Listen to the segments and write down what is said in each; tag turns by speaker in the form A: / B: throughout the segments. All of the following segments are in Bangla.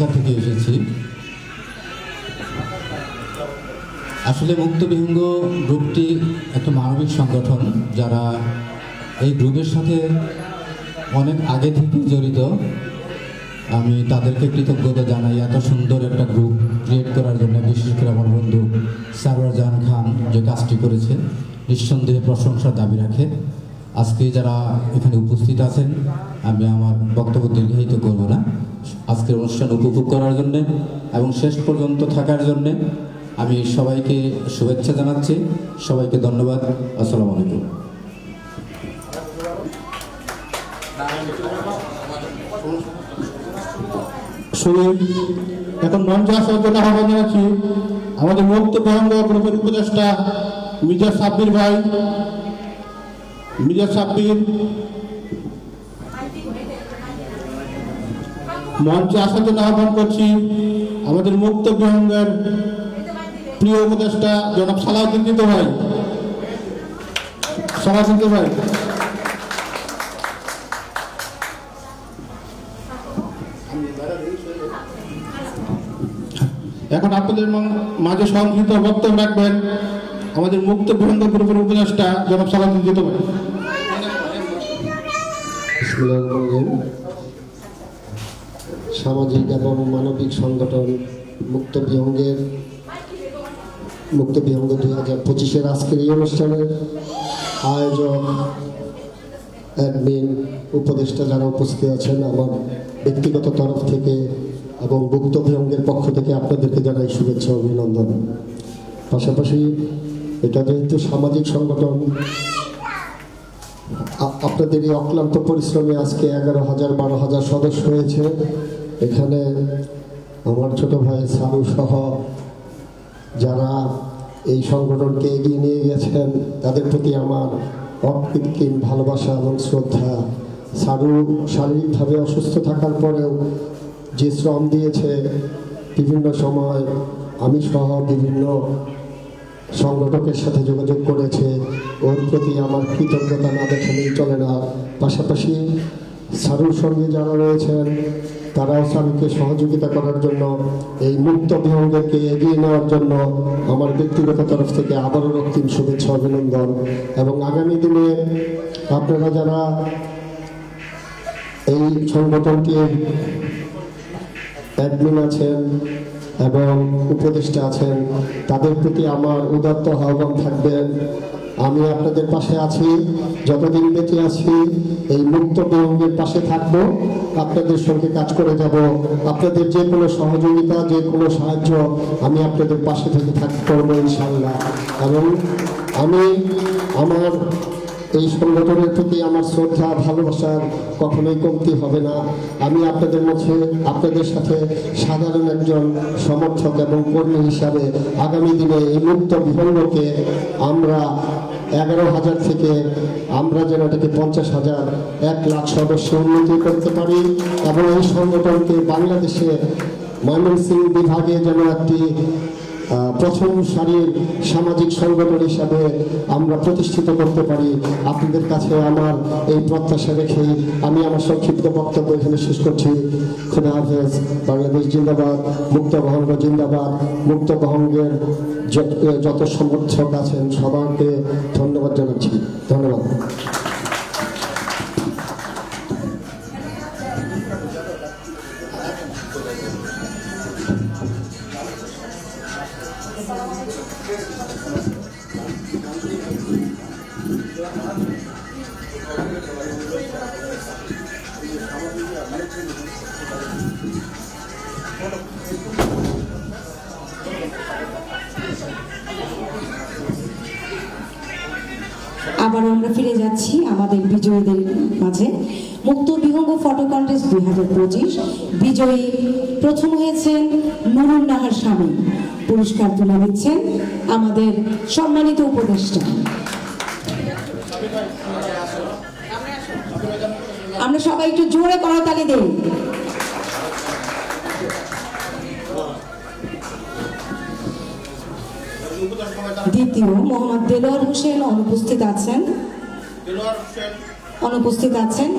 A: ঢাকা থেকে এসেছি। আসলে মুক্ত বিহঙ্গ গ্রুপটি একটা মানবিক সংগঠন যারা এই গ্রুপের সাথে অনেক আগে থেকে জড়িত। আমি তাদেরকে কৃতজ্ঞতা জানাই এত সুন্দর একটা গ্রুপ ক্রিয়েট করার জন্য, বিশেষ করে আমার বন্ধু সারওয়ার জাহান খান যে কাজটি করেছে, নিঃসন্দেহে প্রশংসার দাবি রাখে। আজকে যারা এখানে উপস্থিত আছেন, আমি আমার বক্তব্য দীর্ঘায়িত করব না। আজকের অনুষ্ঠান উপভোগ করার জন্য এবং শেষ পর্যন্ত থাকার জন্য আমি সবাইকে শুভেচ্ছা জানাচ্ছি। সবাইকে ধন্যবাদ। আসসালামু আলাইকুম।
B: এখন মঞ্চে আসার জন্য আহ্বান জানাচ্ছি। আমাদের মুক্ত বিহঙ্গ উপদেষ্টা মির্জা সাব্বির ভাই মির্জা সাব্বির মঞ্চে আসার জন্য আহ্বান করছি আমাদের মুক্ত বিহঙ্গের প্রিয় উপদেষ্টা জনাব সালাউদ্দিন দিত ভাই। সালাউদ্দিন ভাই। এখন আপনাদের মাঝে সংক্ষিপ্ত বক্তব্য রাখবেন আমাদের মুক্ত বিহঙ্গ গ্রুপের উপদেষ্টা জনাব সালাউদ্দিন দিত ভাই।
C: বিসমিল্লাহির সামাজিক এবং মানবিক সংগঠন মুক্ত বিহঙ্গের, মুক্ত বিহঙ্গ দুই হাজার পঁচিশের আজকের এই অনুষ্ঠানের আয়োজক অ্যাডমিন উপদেষ্টা যারা উপস্থিত আছেন আমার ব্যক্তিগত তরফ থেকে এবং মুক্ত বিহঙ্গের পক্ষ থেকে আপনাদেরকে জানাই শুভেচ্ছা অভিনন্দন। পাশাপাশি এটা যেহেতু সামাজিক সংগঠন আপনাদের এই অক্লান্ত পরিশ্রমে আজকে এগারো হাজার, বারো হাজার সদস্য হয়েছে। এখানে আমার ছোট ভাই সারু সহ যারা এই সংগঠনকে এগিয়ে নিয়ে গেছেন, তাদের প্রতি আমার অকৃত্রিম ভালোবাসা এবং শ্রদ্ধা। সারু শারীরিকভাবে অসুস্থ থাকার পরেও যে শ্রম দিয়েছে, বিভিন্ন সময় আমি সহ বিভিন্ন সংগঠকের সাথে যোগাযোগ করেছে। ওর প্রতি আমার কৃতজ্ঞতা না দেখালেই চলে না। পাশাপাশি সারুর সঙ্গে যারা রয়েছেন, তারাও সারুকে সহযোগিতা করার জন্য, এই মুক্ত বিহঙ্গকে এগিয়ে নেওয়ার জন্য আমার ব্যক্তিগত তরফ থেকে আবারও রক্তিম শুভেচ্ছা, অভিনন্দন। এবং আগামী দিনে আপনারা যারা এই সংগঠনটির অ্যাডমিন আছেন এবং উপদেষ্টা আছেন, তাদের প্রতি আমার উদাত্ত আহ্বান থাকবেন আমি আপনাদের পাশে আছি, যতদিন বেঁচে আছি, এই মুক্ত বিহঙ্গের পাশে থাকব, আপনাদের সঙ্গে কাজ করে যাব, আপনাদের যে কোনো সহযোগিতা, যে কোনো সাহায্য আমি আপনাদের পাশে থেকে থাক করব ইনশাল্লাহ কারণ আমি আমার এই সংগঠনের প্রতি আমার শ্রদ্ধা ভালোবাসার কখনোই কমতি হবে না। আমি আপনাদের মধ্যে, আপনাদের সাথে সাধারণ একজন সমর্থক এবং কর্মী হিসাবে আগামী দিনে এই মুক্ত বিভঙ্গকে আমরা এগারো হাজার থেকে আমরা যেন এটাকে পঞ্চাশ হাজার এক লাখ সদস্য উন্নতি করতে পারি এবং এই সংগঠনকে বাংলাদেশে ময়মনসিংহ বিভাগে যেন একটি প্রথম সারির সামাজিক সংগঠন হিসাবে আমরা প্রতিষ্ঠিত করতে পারি। আপনাদের কাছে আমার এই প্রত্যাশা রেখেই আমি আমার সংক্ষিপ্ত বক্তব্য এখানে শেষ করছি। খুদা হাফেজ, বাংলাদেশ জিন্দাবাদ, মুক্ত বহঙ্গ জিন্দাবাদ, মুক্ত বহঙ্গের যত সমর্থক আছেন সবাইকে ধন্যবাদ জানাচ্ছি। ধন্যবাদ।
D: আবার আমরা ফিরে যাচ্ছি আমাদের বিজয়ীদের মাঝে। মুক্ত বিহঙ্গ ফটো কন্টেস্ট দুই হাজার পঁচিশ। বিজয়ী প্রথম হয়েছেন নুরুন নাহার স্বামী। পুরস্কার তুলে দিচ্ছেন আমাদের সম্মানিত উপদেষ্টা। আমরা সবাই একটু জোরে করতালি দেই দ্বিতীয় মোহাম্মদ দেলোয়ার হোসেন অনুপস্থিত আছেন। অনুপস্থিত আছেন।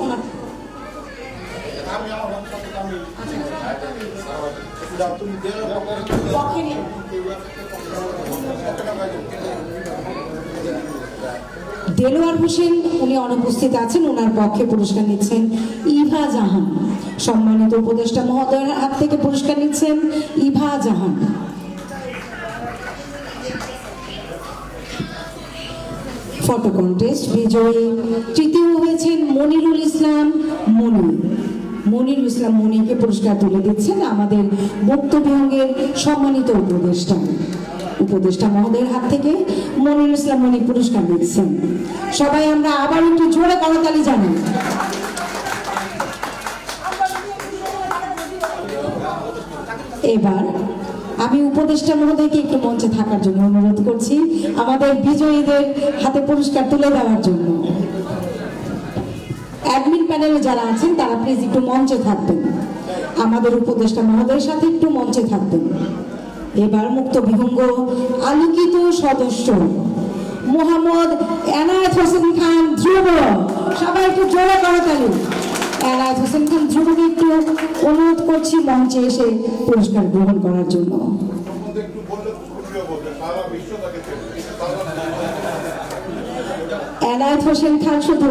D: দেলোয়ার হোসেন, উনি অনুপস্থিত আছেন ওনার পক্ষে পুরস্কার নিচ্ছেন ইভা জাহান। সম্মানিত উপদেষ্টা মহোদয়ের হাত থেকে পুরস্কার নিচ্ছেন ইভা জাহান। ফটো কন্টেস্ট, বিজয়ী তৃতীয় হয়েছেন মনিরুল ইসলাম মনি। মনিরুল ইসলাম মনিকে পুরস্কার তুলে দিচ্ছেন আমাদের মুক্ত বিহঙ্গের সম্মানিত উপদেষ্টা। উপদেষ্টা মহোদয়ের হাত থেকে মনিরুল ইসলাম মনি পুরস্কার দিচ্ছেন সবাই আমরা আবার একটু জোরে করতালি জানি। এবার আমি উপদেষ্টা মহোদয়কে একটু মঞ্চে থাকার জন্য অনুরোধ করছি, আমাদের বিজয়ীদের হাতে পুরস্কার তুলে দেওয়ার জন্য। অ্যাডমিন প্যানেলে যারা আছেন, তারা প্লিজ একটু মঞ্চে থাকবেন। আমাদের উপদেষ্টা মহোদয়ের সাথে একটু মঞ্চে থাকবেন। এবার মুক্ত বিহঙ্গ আলোকিত সদস্য। মোহাম্মদ এনায়েত হোসেন খান ধ্রুব। সবাই একটু জোরে করতালি এনায়েত হোসেন খান ধ্রুবকে একটু অনুরোধ করছি মঞ্চে এসে পুরস্কার গ্রহণ করার জন্য। এনায়েত হোসেন খান শুধু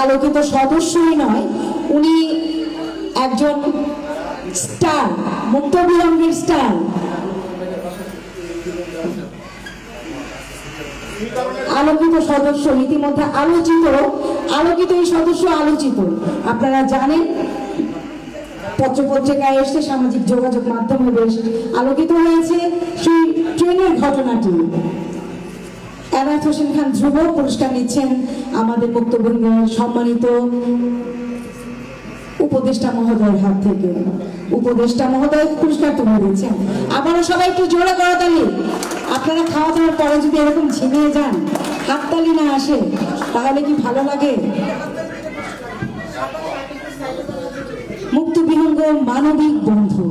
D: আলোকিত সদস্যই নয়, উনি একজন স্টার, মুক্ত বিরঙ্গের স্টার। আলোকিত সদস্য ইতিমধ্যে আলোচিত, আলোকিত এই সদস্য আলোচিত। আপনারা জানেন, পত্রপত্রিকায় এসে সামাজিক যোগাযোগ মাধ্যমে বেশ আলোকিত হয়েছে সেই ট্রেনের ঘটনাটি। এনায়ত হোসেন খান ধ্রুব পুরস্কার নিচ্ছেন আমাদের বক্তব্যের সম্মানিত উপদেষ্টা মহোদয়ের হাত থেকে। উপদেষ্টা মহোদয় পুরস্কার তুলে দিচ্ছেন। আবারও সবাই একটু জোরে করতালি আপনারা খাওয়া দাওয়ার পরে যদি এরকম ঝিমিয়ে যান হাততালি না আসে, তাহলে কি ভালো লাগে? মুক্ত বিহঙ্গ মানবিক বন্ধু।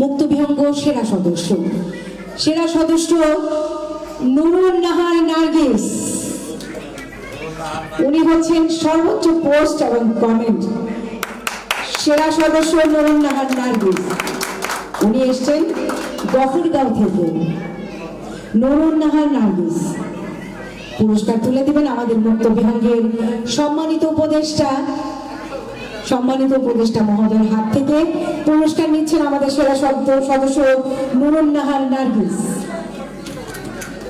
D: মুক্ত বিহঙ্গ সেরা সদস্য। সেরা সদস্য নুরুন নাহার নার্গিস। উনি হচ্ছেন সর্বোচ্চ পোস্ট এবং কমেন্ট। সেরা সদস্য নুরুন নাহার নার্গিস উনি এসছেন গফরগাঁও থেকে। নরুন নাহার নার্গিস পুরস্কার তুলে দিবেন আমাদের মুক্ত বিহঙ্গের সম্মানিত উপদেষ্টা সম্মানিত উপদেষ্টা মহোদয়ের হাত থেকে। পুরস্কার নিচ্ছেন আমাদের সেরা সদ- সদস্য নুরুন নাহার নার্গিস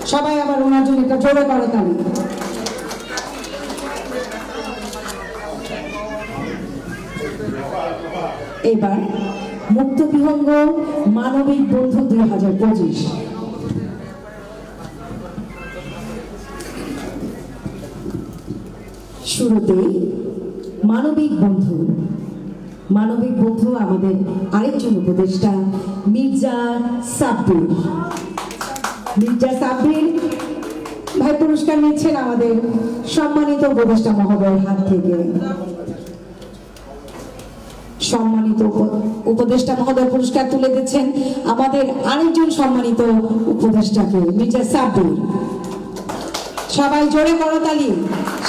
D: সবাই আবার ওনার জন্য একটা জোরে করে এবার মুক্ত বিহঙ্গ মানবিক বন্ধু দুই হাজার পঁচিশ। শুরুতেই মানবিক বন্ধু। মানবিক বন্ধু আমাদের আরেকজন উপদেষ্টা, মির্জা সাব্বির। মির্জা সাব্বির, ভাই পুরস্কার নিচ্ছেন আমাদের সম্মানিত উপদেষ্টা মহোদয়ের হাত থেকে। সম্মানিত উপ- উপদেষ্টা মহোদয় পুরস্কার তুলে দিচ্ছেন আমাদের আরেকজন সম্মানিত উপদেষ্টাকে, মির্জা সাব্বির। সবাই জোরে করতালি,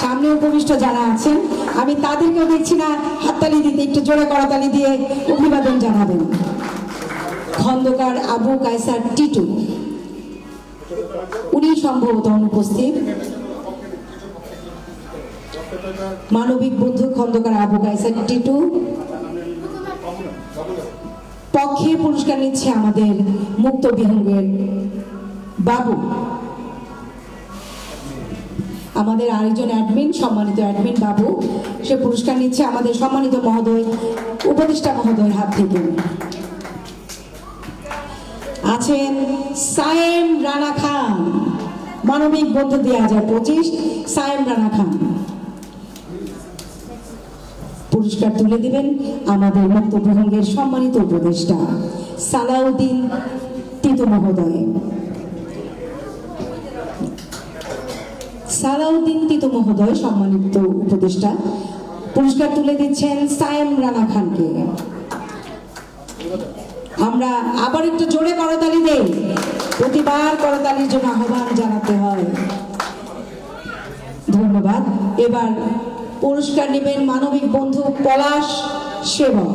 D: সামনে উপবিষ্ট যারা আছেন, আমি তাদেরকেও দেখছি না, হাততালি দিতে একটু জোরে করতালি দিয়ে অভিবাদন জানাবেন। খন্দকার আবু কায়সার টিটু। উনি সম্ভবত অনুপস্থিত। মানবিক বন্ধু খন্দকার আবু কায়সার টিটু। পক্ষে পুরস্কার নিচ্ছে আমাদের মুক্ত বিহঙ্গের বাবু। আমাদের আরেকজন অ্যাডমিন সম্মানিত অ্যাডমিন বাবু, সে পুরস্কার নিচ্ছে আমাদের সম্মানিত মহোদয়, উপদেষ্টা মহোদয়ের হাত থেকে। আছেন সায়েম রানা খান। মানবিক বন্ধু দুই হাজার পঁচিশ, সায়েম রানা খান। পুরস্কার তুলে দিবেন আমাদের মুক্ত বিহঙ্গের সম্মানিত উপদেষ্টা সালাউদ্দিন তিতু মহোদয়। সালাউদ্দিন তিতু মহোদয়, সম্মানিত উপদেষ্টা, পুরস্কার তুলে দিচ্ছেন সায়েম রানা খানকে। আমরা আবার একটু জোরে করতালি দেই। প্রতিবার করতালির জন্য আহ্বান জানাতে হয়। ধন্যবাদ। এবার পুরস্কার নেবেন মানবিক বন্ধু পলাশ সেবক